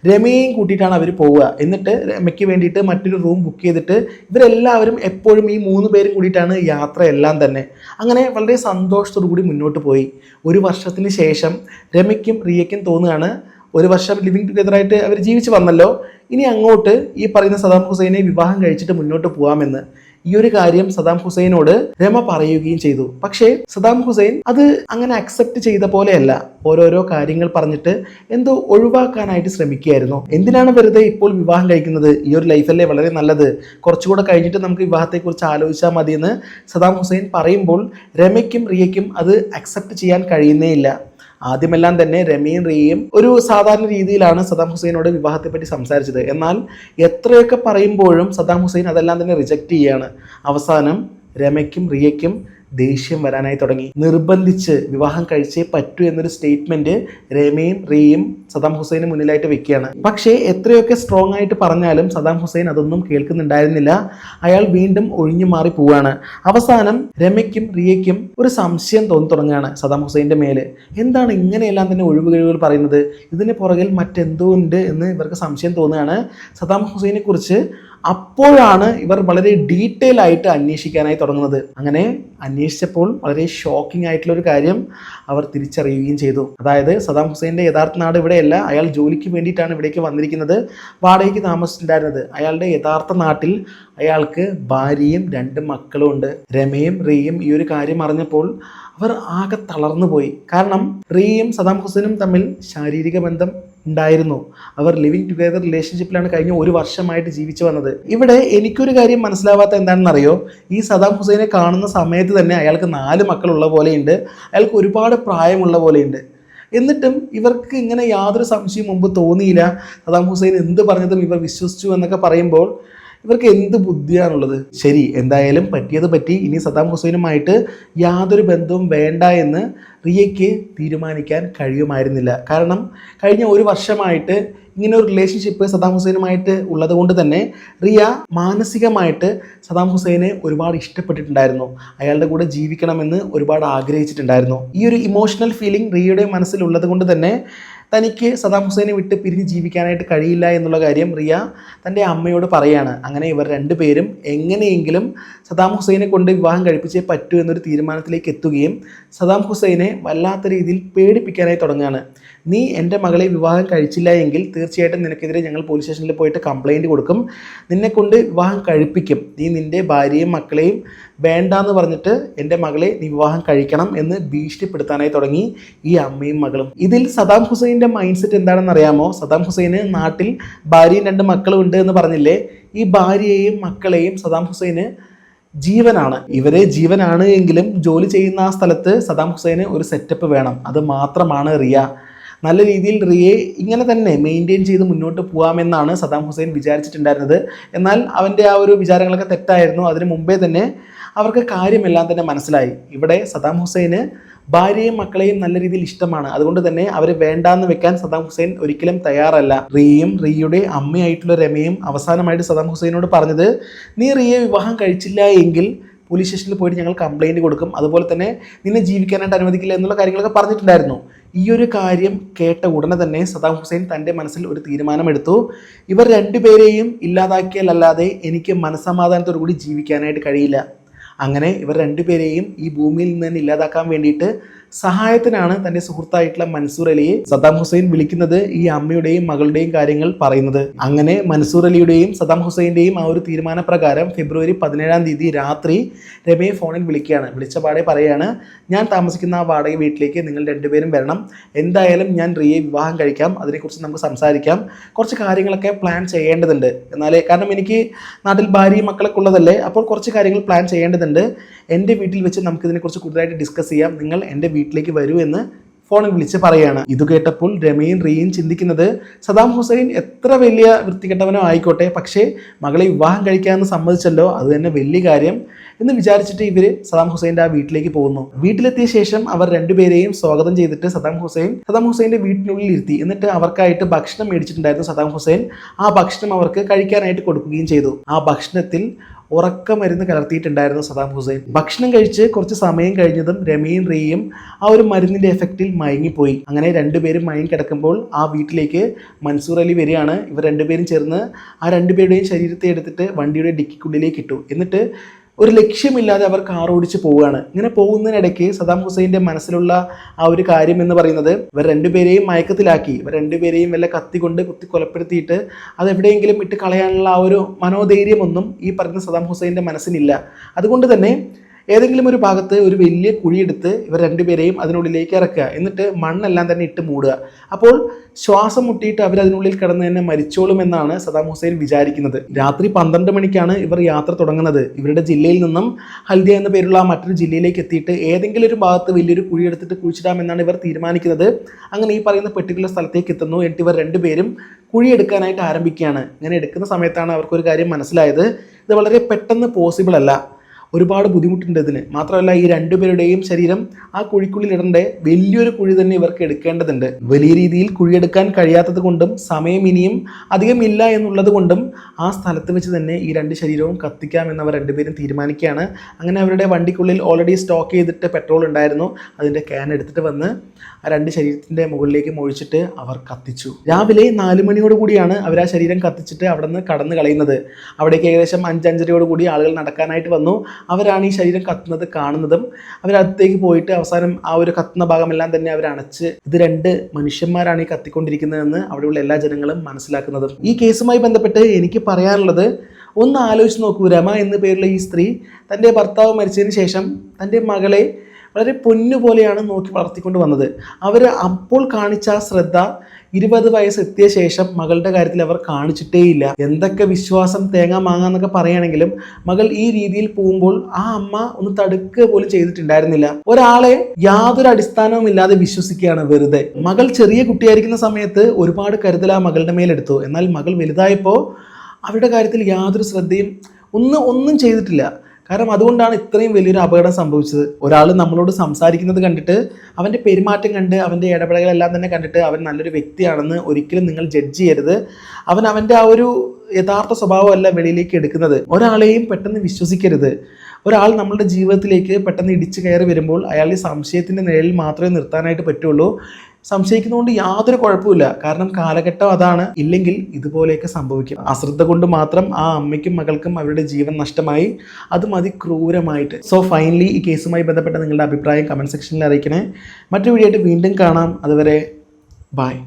രമയെയും കൂട്ടിയിട്ടാണ് അവർ പോവുക. എന്നിട്ട് രമയ്ക്ക് വേണ്ടിയിട്ട് മറ്റൊരു റൂം ബുക്ക് ചെയ്തിട്ട് ഇവരെല്ലാവരും എപ്പോഴും ഈ മൂന്ന് പേരും കൂടിയിട്ടാണ് യാത്രയെല്ലാം തന്നെ. അങ്ങനെ വളരെ സന്തോഷത്തോടു കൂടി മുന്നോട്ട് പോയി. ഒരു വർഷത്തിന് ശേഷം രമയ്ക്കും റിയയ്ക്കും തോന്നുകയാണ് ഒരു വർഷം ലിവിങ് ടുഗദറായിട്ട് അവർ ജീവിച്ച് വന്നല്ലോ. ഇനി അങ്ങോട്ട് ഈ പറയുന്ന സദാം ഹുസൈനെ വിവാഹം കഴിച്ചിട്ട് മുന്നോട്ട് പോകാമെന്ന് ഈ ഒരു കാര്യം സദാം ഹുസൈനോട് രമ പറയുകയും ചെയ്തു. പക്ഷേ സദാം ഹുസൈൻ അത് അങ്ങനെ അക്സെപ്റ്റ് ചെയ്ത പോലെയല്ല. ഓരോരോ കാര്യങ്ങൾ പറഞ്ഞിട്ട് എന്തോ ഒഴിവാക്കാനായിട്ട് ശ്രമിക്കുകയായിരുന്നു. എന്തിനാണ് വെറുതെ ഇപ്പോൾ വിവാഹം കഴിക്കുന്നത്? ഈ ഒരു ലൈഫല്ലേ വളരെ നല്ലത്? കുറച്ചുകൂടെ കഴിഞ്ഞിട്ട് നമുക്ക് വിവാഹത്തെക്കുറിച്ച് ആലോചിച്ചാൽ മതിയെന്ന് സദാം ഹുസൈൻ പറയുമ്പോൾ രമയ്ക്കും റിയയ്ക്കും അത് അക്സെപ്റ്റ് ചെയ്യാൻ കഴിയുന്നേ ഇല്ല. ആദ്യമെല്ലാം തന്നെ രമീൻ റീയും ഒരു സാധാരണ രീതിയിലാണ് സദാം ഹുസൈനോട് വിവാഹത്തെപ്പറ്റി സംസാരിച്ചത്. എന്നാൽ എത്രയൊക്കെ പറയുമ്പോഴും സദാം ഹുസൈൻ അതെല്ലാം തന്നെ റിജക്റ്റ് ചെയ്യാണ്. അവസാനം രമയ്ക്കും റിയയ്ക്കും ദേഷ്യം വരാനായി തുടങ്ങി. നിർബന്ധിച്ച് വിവാഹം കഴിച്ചേ പറ്റൂ എന്നൊരു സ്റ്റേറ്റ്മെന്റ് രമയും റിയയും സദാം ഹുസൈന് മുന്നിലായിട്ട് വെക്കുകയാണ്. പക്ഷേ എത്രയൊക്കെ സ്ട്രോങ് ആയിട്ട് പറഞ്ഞാലും സദാം ഹുസൈൻ അതൊന്നും കേൾക്കുന്നുണ്ടായിരുന്നില്ല. അയാൾ വീണ്ടും ഒഴിഞ്ഞു മാറി പോവുകയാണ്. അവസാനം രമയ്ക്കും റിയയ്ക്കും ഒരു സംശയം തോന്നി തുടങ്ങുകയാണ് സദാം ഹുസൈന്റെ മേൽ. എന്താണ് ഇങ്ങനെയെല്ലാം തന്നെ ഒഴിവ് കഴിവുകൾ പറയുന്നത്? ഇതിന് പുറകിൽ മറ്റെന്തോ ഉണ്ട് എന്ന് ഇവർക്ക് സംശയം തോന്നുകയാണ്. സദാം ഹുസൈനെ കുറിച്ച് അപ്പോഴാണ് ഇവർ വളരെ ഡീറ്റെയിൽ ആയിട്ട് അന്വേഷിക്കാനായി തുടങ്ങുന്നത്. അങ്ങനെ അന്വേഷിച്ചപ്പോൾ വളരെ ഷോക്കിംഗ് ആയിട്ടുള്ള ഒരു കാര്യം അവർ തിരിച്ചറിയുകയും ചെയ്തു. അതായത് സദാം ഹുസൈന്റെ യഥാർത്ഥ നാട് ഇവിടെയല്ല അയാൾ ജോലിക്ക് വേണ്ടിയിട്ടാണ് ഇവിടേക്ക് വന്നിരിക്കുന്നത്. വാടകയ്ക്ക് താമസിച്ചിട്ടുണ്ടായിരുന്നത്. അയാളുടെ യഥാർത്ഥ നാട്ടിൽ അയാൾക്ക് ഭാര്യയും രണ്ട് മക്കളും ഉണ്ട് രമയും റീയും ഈ ഒരു കാര്യം അറിഞ്ഞപ്പോൾ അവർ ആകെ തളർന്നു പോയി. കാരണം റീയും സദാം ഹുസൈനും തമ്മിൽ ശാരീരിക ബന്ധം ഉണ്ടായിരുന്നു. അവർ ലിവിങ് ടുഗദർ റിലേഷൻഷിപ്പിലാണ് കഴിഞ്ഞ ഒരു വർഷമായിട്ട് ജീവിച്ചു വന്നത്. ഇവിടെ എനിക്കൊരു കാര്യം മനസ്സിലാവാത്ത എന്താണെന്നറിയോ? ഈ സദാം ഹുസൈനെ കാണുന്ന സമയത്ത് തന്നെ അയാൾക്ക് നാല് മക്കളുള്ള പോലെയുണ്ട്. അയാൾക്ക് ഒരുപാട് പ്രായമുള്ള പോലെയുണ്ട്. എന്നിട്ടും ഇവർക്ക് ഇങ്ങനെ യാതൊരു സംശയം മുമ്പ് തോന്നിയില്ല. സദാം ഹുസൈൻ എന്ത് പറഞ്ഞതും ഇവർ വിശ്വസിച്ചു എന്നൊക്കെ പറയുമ്പോൾ ഇവർക്ക് എന്ത് ബുദ്ധിയാണുള്ളത്? ശരി എന്തായാലും പറ്റിയത് പറ്റി. ഇനി സദാം ഹുസൈനുമായിട്ട് യാതൊരു ബന്ധവും വേണ്ട എന്ന് റിയയ്ക്ക് തീരുമാനിക്കാൻ കഴിയുമായിരുന്നില്ല. കാരണം കഴിഞ്ഞ ഒരു വർഷമായിട്ട് ഇങ്ങനെ ഒരു റിലേഷൻഷിപ്പ് സദാം ഹുസൈനുമായിട്ട് ഉള്ളത് കൊണ്ട് തന്നെ റിയ മാനസികമായിട്ട് സദാം ഹുസൈനെ ഒരുപാട് ഇഷ്ടപ്പെട്ടിട്ടുണ്ടായിരുന്നു. അയാളുടെ കൂടെ ജീവിക്കണമെന്ന് ഒരുപാട് ആഗ്രഹിച്ചിട്ടുണ്ടായിരുന്നു. ഈ ഒരു ഇമോഷണൽ ഫീലിംഗ് റിയയുടെ മനസ്സിലുള്ളത് കൊണ്ട് തന്നെ തനിക്ക് സദാം ഹുസൈനെ വിട്ട് പിരിഞ്ഞ് ജീവിക്കാനായിട്ട് കഴിയില്ല എന്നുള്ള കാര്യം റിയ തന്റെ അമ്മയോട് പറയാണ്. അങ്ങനെ ഇവർ രണ്ടുപേരും എങ്ങനെയെങ്കിലും സദാം ഹുസൈനെ കൊണ്ട് വിവാഹം കഴിപ്പിച്ചേ പറ്റൂ എന്നൊരു തീരുമാനത്തിലേക്ക് എത്തുകയും സദാം ഹുസൈനെ വല്ലാത്ത രീതിയിൽ പേടിപ്പിക്കാനായി തുടങ്ങുകയാണ്. നീ എന്റെ മകളെ വിവാഹം കഴിച്ചില്ല എങ്കിൽ തീർച്ചയായിട്ടും നിനക്കെതിരെ ഞങ്ങൾ പോലീസ് സ്റ്റേഷനിൽ പോയിട്ട് കംപ്ലൈന്റ് കൊടുക്കും. നിന്നെക്കൊണ്ട് വിവാഹം കഴിപ്പിക്കും. നീ നിന്റെ ഭാര്യയും മക്കളെയും വേണ്ടാന്ന് പറഞ്ഞിട്ട് എന്റെ മകളെ നീ വിവാഹം കഴിക്കണം എന്ന് ഭീഷണിപ്പെടുത്താനായി തുടങ്ങി ഈ അമ്മയും മകളും. ഇതിൽ സദാം ഹുസൈന്റെ മൈൻഡ് സെറ്റ് എന്താണെന്ന് അറിയാമോ? സദാം ഹുസൈന് നാട്ടിൽ ഭാര്യയും രണ്ട് മക്കളും ഉണ്ട് എന്ന് പറഞ്ഞില്ലേ? ഈ ഭാര്യയെയും മക്കളെയും സദാം ഹുസൈന് ജീവനാണ്. ഇവരെ ജീവനാണ് എങ്കിലും ജോലി ചെയ്യുന്ന ആ സ്ഥലത്ത് സദാം ഹുസൈന് ഒരു സെറ്റപ്പ് വേണം. അത് മാത്രമാണ് റിയ. നല്ല രീതിയിൽ റിയെ ഇങ്ങനെ തന്നെ മെയിന്റെയിൻ ചെയ്ത് മുന്നോട്ട് പോകാമെന്നാണ് സദാം ഹുസൈൻ വിചാരിച്ചിട്ടുണ്ടായിരുന്നത്. എന്നാൽ അവന്റെ ആ ഒരു വിചാരങ്ങളൊക്കെ തെറ്റായിരുന്നു. അതിന് മുമ്പേ തന്നെ അവർക്ക് കാര്യമെല്ലാം തന്നെ മനസ്സിലായി. ഇവിടെ സദാം ഹുസൈന് ഭാര്യയും മക്കളെയും നല്ല രീതിയിൽ ഇഷ്ടമാണ്. അതുകൊണ്ട് തന്നെ അവരെ വേണ്ടാന്ന് വെക്കാൻ സദാം ഹുസൈൻ ഒരിക്കലും തയ്യാറല്ല. റിയയും റിയയുടെ അമ്മയായിട്ടുള്ള രമയും അവസാനമായിട്ട് സദാം ഹുസൈനോട് പറഞ്ഞത് നീ റിയയെ വിവാഹം കഴിച്ചില്ല എങ്കിൽ പോലീസ് സ്റ്റേഷനിൽ പോയിട്ട് ഞങ്ങൾ കംപ്ലയിന്റ് കൊടുക്കും. അതുപോലെ തന്നെ നിന്നെ ജീവിക്കാനായിട്ട് അനുവദിക്കില്ല എന്നുള്ള കാര്യങ്ങളൊക്കെ പറഞ്ഞിട്ടുണ്ടായിരുന്നു. ഈ ഒരു കാര്യം കേട്ട ഉടനെ തന്നെ സദാം ഹുസൈൻ തന്റെ മനസ്സിൽ ഒരു തീരുമാനമെടുത്തു. ഇവർ രണ്ടുപേരെയും ഇല്ലാതാക്കിയാലല്ലാതെ എനിക്ക് മനസ്സമാധാനത്തോടു കൂടി ജീവിക്കാനായിട്ട് കഴിയില്ല. അങ്ങനെ ഇവർ രണ്ടുപേരെയും ഈ ഭൂമിയിൽ നിന്ന് ഇല്ലാതാക്കാൻ വേണ്ടിയിട്ട് സഹായത്തിനാണ് തന്റെ സുഹൃത്തായിട്ടുള്ള മൻസൂർ അലിയെ സദ്ദാം ഹുസൈൻ വിളിക്കുന്നത് ഈ അമ്മയുടെയും മകളുടെയും കാര്യങ്ങൾ പറയുന്നത്. അങ്ങനെ മൻസൂർ അലിയുടെയും സദ്ദാം ഹുസൈന്റെയും ആ ഒരു തീരുമാനപ്രകാരം ഫെബ്രുവരി പതിനേഴാം തീയതി രാത്രി രമയെ ഫോണിൽ വിളിക്കുകയാണ്. വിളിച്ച പാടെ പറയാണ് ഞാൻ താമസിക്കുന്ന ആ വാടക വീട്ടിലേക്ക് നിങ്ങൾ രണ്ടുപേരും വരണം. എന്തായാലും ഞാൻ റിയെ വിവാഹം കഴിക്കാം. അതിനെക്കുറിച്ച് നമുക്ക് സംസാരിക്കാം. കുറച്ച് കാര്യങ്ങളൊക്കെ പ്ലാൻ ചെയ്യേണ്ടതുണ്ട്. എന്നാലേ കാരണം എനിക്ക് നാട്ടിൽ ഭാര്യയും മക്കളൊക്കെ ഉള്ളതല്ലേ? അപ്പോൾ കുറച്ച് കാര്യങ്ങൾ പ്ലാൻ ചെയ്യേണ്ടതുണ്ട്. എന്റെ വീട്ടിൽ വെച്ച് നമുക്കിതിനെക്കുറിച്ച് കൂടുതലായിട്ട് ഡിസ്കസ് ചെയ്യാം. നിങ്ങൾ എന്റെ വീട്ടിലേക്ക് വരൂ എന്ന് ഫോണിൽ വിളിച്ച് പറയുകയാണ് ഇത് കേട്ടപ്പോൾ രമയും റിയയും ചിന്തിക്കുന്നത് സദാം ഹുസൈൻ എത്ര വലിയ വൃത്തികെട്ടവനോ ആയിക്കോട്ടെ പക്ഷേ മകളെ വിവാഹം കഴിക്കാമെന്ന് സമ്മതിച്ചല്ലോ അത് തന്നെ വലിയ കാര്യം എന്ന് വിചാരിച്ചിട്ട് ഇവർ സദാം ഹുസൈന്റെ ആ വീട്ടിലേക്ക് പോകുന്നു. വീട്ടിലെത്തിയ ശേഷം അവർ രണ്ടുപേരെയും സ്വാഗതം ചെയ്തിട്ട് സദാം ഹുസൈൻ സദാം ഹുസൈന്റെ വീട്ടിനുള്ളിൽ ഇരുത്തി. എന്നിട്ട് അവർക്കായിട്ട് ഭക്ഷണം മേടിച്ചിട്ടുണ്ടായിരുന്നു സദാം ഹുസൈൻ. ആ ഭക്ഷണം അവർക്ക് കഴിക്കാനായിട്ട് കൊടുക്കുകയും ചെയ്തു. ആ ഭക്ഷണത്തിൽ ഉറക്കമരുന്ന് കലർത്തിയിട്ടുണ്ടായിരുന്നു സദാം ഹുസൈൻ. ഭക്ഷണം കഴിച്ച് കുറച്ച് സമയം കഴിഞ്ഞതും രമയും റിയയും ആ ഒരു മരുന്നിന്റെ എഫക്റ്റിൽ മയങ്ങിപ്പോയി. അങ്ങനെ രണ്ടുപേരും മയങ്ങി കിടക്കുമ്പോൾ ആ വീട്ടിലേക്ക് മൻസൂർ അലി വരികയാണ്. ഇവർ രണ്ടുപേരും ചേർന്ന് ആ രണ്ടുപേരുടെയും ശരീരത്തെ എടുത്തിട്ട് വണ്ടിയുടെ ഡിക്കിക്കുള്ളിലേക്ക് ഇട്ടു. എന്നിട്ട് ഒരു ലക്ഷ്യമില്ലാതെ അവർ കാർ ഓടിച്ച് പോവുകയാണ്. ഇങ്ങനെ പോകുന്നതിനിടയ്ക്ക് സദാം ഹുസൈന്റെ മനസ്സിലുള്ള ആ ഒരു കാര്യം എന്ന് പറയുന്നത് ഇവർ രണ്ടുപേരെയും മയക്കത്തിലാക്കി. ഇവർ രണ്ടുപേരെയും വല്ല കത്തി കൊണ്ട് കുത്തി കൊലപ്പെടുത്തിയിട്ട് അതെവിടെയെങ്കിലും ഇട്ട് കളയാനുള്ള ആ ഒരു മനോധൈര്യമൊന്നും ഈ പറയുന്ന സദാം ഹുസൈന്റെ മനസ്സിനില്ല. അതുകൊണ്ട് തന്നെ ഏതെങ്കിലും ഒരു ഭാഗത്ത് ഒരു വലിയ കുഴിയെടുത്ത് ഇവർ രണ്ടുപേരെയും അതിനുള്ളിലേക്ക് ഇറക്കുക. എന്നിട്ട് മണ്ണെല്ലാം തന്നെ ഇട്ട് മൂടുക. അപ്പോൾ ശ്വാസം മുട്ടിയിട്ട് അവർ അതിനുള്ളിൽ കിടന്ന് തന്നെ മരിച്ചോളും എന്നാണ് സദാം ഹുസൈൻ വിചാരിക്കുന്നത്. രാത്രി പന്ത്രണ്ട് മണിക്കാണ് ഇവർ യാത്ര തുടങ്ങുന്നത്. ഇവരുടെ ജില്ലയിൽ നിന്നും ഹൽദിയ എന്ന പേരുള്ള മറ്റൊരു ജില്ലയിലേക്ക് എത്തിയിട്ട് ഏതെങ്കിലും ഒരു ഭാഗത്ത് വലിയൊരു കുഴി എടുത്തിട്ട് കുഴിച്ചിടാമെന്നാണ് ഇവർ തീരുമാനിക്കുന്നത്. അങ്ങനെ ഈ പറയുന്ന പെർട്ടിക്കുലർ സ്ഥലത്തേക്ക് എത്തുന്നു. എന്നിട്ട് ഇവർ രണ്ടുപേരും കുഴിയെടുക്കാനായിട്ട് ആരംഭിക്കുകയാണ്. ഇങ്ങനെ എടുക്കുന്ന സമയത്താണ് അവർക്കൊരു കാര്യം മനസ്സിലായത്. ഇത് വളരെ പെട്ടെന്ന് പോസിബിൾ അല്ല. ഒരുപാട് ബുദ്ധിമുട്ടുണ്ട് ഇതിന്. മാത്രമല്ല ഈ രണ്ടുപേരുടെയും ശരീരം ആ കുഴിക്കുള്ളിൽ ഇടേണ്ട വലിയൊരു കുഴി തന്നെ ഇവർക്ക് എടുക്കേണ്ടതുണ്ട്. വലിയ രീതിയിൽ കുഴിയെടുക്കാൻ കഴിയാത്തത് കൊണ്ടും സമയം ഇനിയും അധികം ഇല്ല എന്നുള്ളത് കൊണ്ടും ആ സ്ഥലത്ത് വെച്ച് തന്നെ ഈ രണ്ട് ശരീരവും കത്തിക്കാമെന്ന് അവർ രണ്ടുപേരും തീരുമാനിക്കുകയാണ്. അങ്ങനെ അവരുടെ വണ്ടിക്കുള്ളിൽ ഓൾറെഡി സ്റ്റോക്ക് ചെയ്തിട്ട് പെട്രോൾ ഉണ്ടായിരുന്നു. അതിന്റെ ക്യാൻ എടുത്തിട്ട് വന്ന് ആ രണ്ട് ശരീരത്തിന്റെ മുകളിലേക്ക് ഒഴിച്ചിട്ട് അവർ കത്തിച്ചു. രാവിലെ നാല് മണിയോട് കൂടിയാണ് അവർ ആ ശരീരം കത്തിച്ചിട്ട് അവിടെ നിന്ന് കടന്നു കളയുന്നത്. അവിടേക്ക് ഏകദേശം അഞ്ചഞ്ചരയോടുകൂടി ആളുകൾ നടക്കാനായിട്ട് വന്നു. അവരാണ് ഈ ശരീരം കത്തുന്നത് കാണുന്നതും അവരകത്തേക്ക് പോയിട്ട് അവസാനം ആ ഒരു കത്തുന്ന ഭാഗമെല്ലാം തന്നെ അവർ ഇത് രണ്ട് മനുഷ്യന്മാരാണ് ഈ കത്തിക്കൊണ്ടിരിക്കുന്നതെന്ന് അവിടെയുള്ള എല്ലാ ജനങ്ങളും മനസ്സിലാക്കുന്നതും. ഈ കേസുമായി ബന്ധപ്പെട്ട് എനിക്ക് പറയാനുള്ളത് ഒന്ന് ആലോചിച്ച് നോക്കൂ. രമ എന്ന പേരുള്ള ഈ സ്ത്രീ തന്റെ ഭർത്താവ് മരിച്ചതിന് ശേഷം തന്റെ മകളെ വളരെ പൊന്നു പോലെയാണ് നോക്കി വളർത്തിക്കൊണ്ട് വന്നത്. അവർ അപ്പോൾ കാണിച്ച ശ്രദ്ധ ഇരുപത് വയസ്സ് എത്തിയ ശേഷം മകളുടെ കാര്യത്തിൽ അവർ കാണിച്ചിട്ടേയില്ല. എന്തൊക്കെ വിശ്വാസം തേങ്ങ മാങ്ങാന്നൊക്കെ പറയുകയാണെങ്കിലും മകൾ ഈ രീതിയിൽ പോകുമ്പോൾ ആ അമ്മ ഒന്ന് തടുക്കുക പോലും ചെയ്തിട്ടുണ്ടായിരുന്നില്ല. ഒരാളെ യാതൊരു അടിസ്ഥാനവും ഇല്ലാതെ വിശ്വസിക്കുകയാണ് വെറുതെ. മകൾ ചെറിയ കുട്ടിയായിരിക്കുന്ന സമയത്ത് ഒരുപാട് കരുതൽ ആ മകളുടെ മേലെടുത്തു. എന്നാൽ മകൾ വലുതായപ്പോൾ അവരുടെ കാര്യത്തിൽ യാതൊരു ശ്രദ്ധയും ഒന്ന് ഒന്നും ചെയ്തിട്ടില്ല. കാരണം അതുകൊണ്ടാണ് ഇത്രയും വലിയൊരു അപകടം സംഭവിച്ചത്. ഒരാൾ നമ്മളോട് സംസാരിക്കുന്നത് കണ്ടിട്ട് അവന്റെ പെരുമാറ്റം കണ്ട് അവന്റെ ഇടപെടലുകളെല്ലാം തന്നെ കണ്ടിട്ട് അവൻ നല്ലൊരു വ്യക്തിയാണെന്ന് ഒരിക്കലും നിങ്ങൾ ജഡ്ജ് ചെയ്യരുത്. അവൻ അവന്റെ ആ ഒരു യഥാർത്ഥ സ്വഭാവമല്ല വെളിയിലേക്ക് എടുക്കുന്നത്. ഒരാളെയും പെട്ടെന്ന് വിശ്വസിക്കരുത്. ഒരാൾ നമ്മളുടെ ജീവിതത്തിലേക്ക് പെട്ടെന്ന് ഇടിച്ചു കയറി വരുമ്പോൾ അയാളെ സംശയത്തിന്റെ നിഴലിൽ മാത്രമേ നിർത്താനായിട്ട് പറ്റുള്ളൂ. സംശയിക്കുന്നതുകൊണ്ട് യാതൊരു കുഴപ്പമില്ല കാരണം കാലഘട്ടം അതാണ്. ഇല്ലെങ്കിൽ ഇതുപോലെയൊക്കെ സംഭവിക്കും. അശ്രദ്ധ കൊണ്ട് മാത്രം ആ അമ്മയ്ക്കും മകൾക്കും അവരുടെ ജീവൻ നഷ്ടമായി. അതും അതിക്രൂരമായിട്ട് സോ ഫൈനലി ഈ കേസുമായി ബന്ധപ്പെട്ട നിങ്ങളുടെ അഭിപ്രായം കമന്റ് സെക്ഷനിൽ അറിയിക്കണേ. മറ്റു വീഡിയോ ആയിട്ട് വീണ്ടും കാണാം. അതുവരെ ബൈ